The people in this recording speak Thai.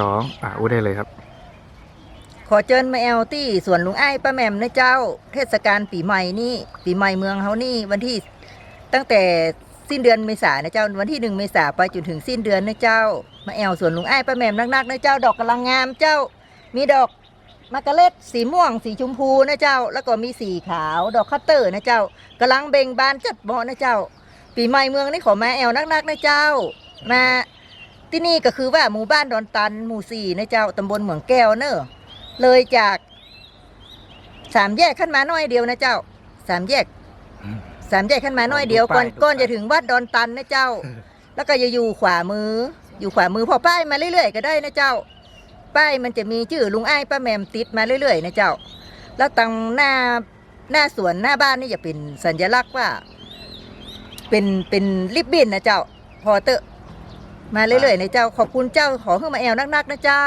สองอ่าอู้ได้เลยครับ ขอเจิญมาแอลที่สวนลุงไอ้ายป้าแหม่มนะเจ้า เทศกาลปีใหม่นี่ ปีใหม่เมืองเฮานี่วันที่ตั้งแต่สิ้นเดือนเมษานะเจ้าวันที่หนึ่งเมษาไปจนถึงสิ้นเดือนนะเจ้า มาแอลสวนลุงไอ้ายป้าแหม่มนักๆนะเจ้าดอกกำลังงามเจ้า มีดอกมะกะเล็ดสีม่วง สีชมพูนะเจ้า แล้วก็มีสีขาวดอกคัตเตอร์นะเจ้ากำลังเบ่งบานจัดเหมาะนะเจ้า ปีใหม่เมืองนี่ขอมาแอลนักๆนะเจ้า มา ที่นี่ก็คือว่าหมู่บ้านดอนตัน หมู่สี่นะเจ้าตำบลเหมืองแก้วเนอะเลยจากสามแยกขึ้นมาหน้อยเดียวนะเจ้าสามแยกอืมสามแยกขึ้นมาหน้อยเดียวก่อนดูป้ายก่อนจะถึงวัดดอนตันนะเจ้า แล้วก็จะอยู่ขวามือ อยู่ขวามือพอป้ายมาเรื่อยๆก็ได้นะเจ้า ป้ายมันจะมีชื่อลุงอ้ายป้าแหมมติดมาเรื่อยๆนะเจ้า แล้วตังหน้าหน้าสวนหน้าบ้านนี่จะเป็นสัญลักษณ์ว่า เป็นเป็นริบบิ้นนะเจ้า พอเตอะ มาเรื่อยๆนะเจ้าขอบคุณเจ้าขอขึ้นมาแอลนักๆนะเจ้า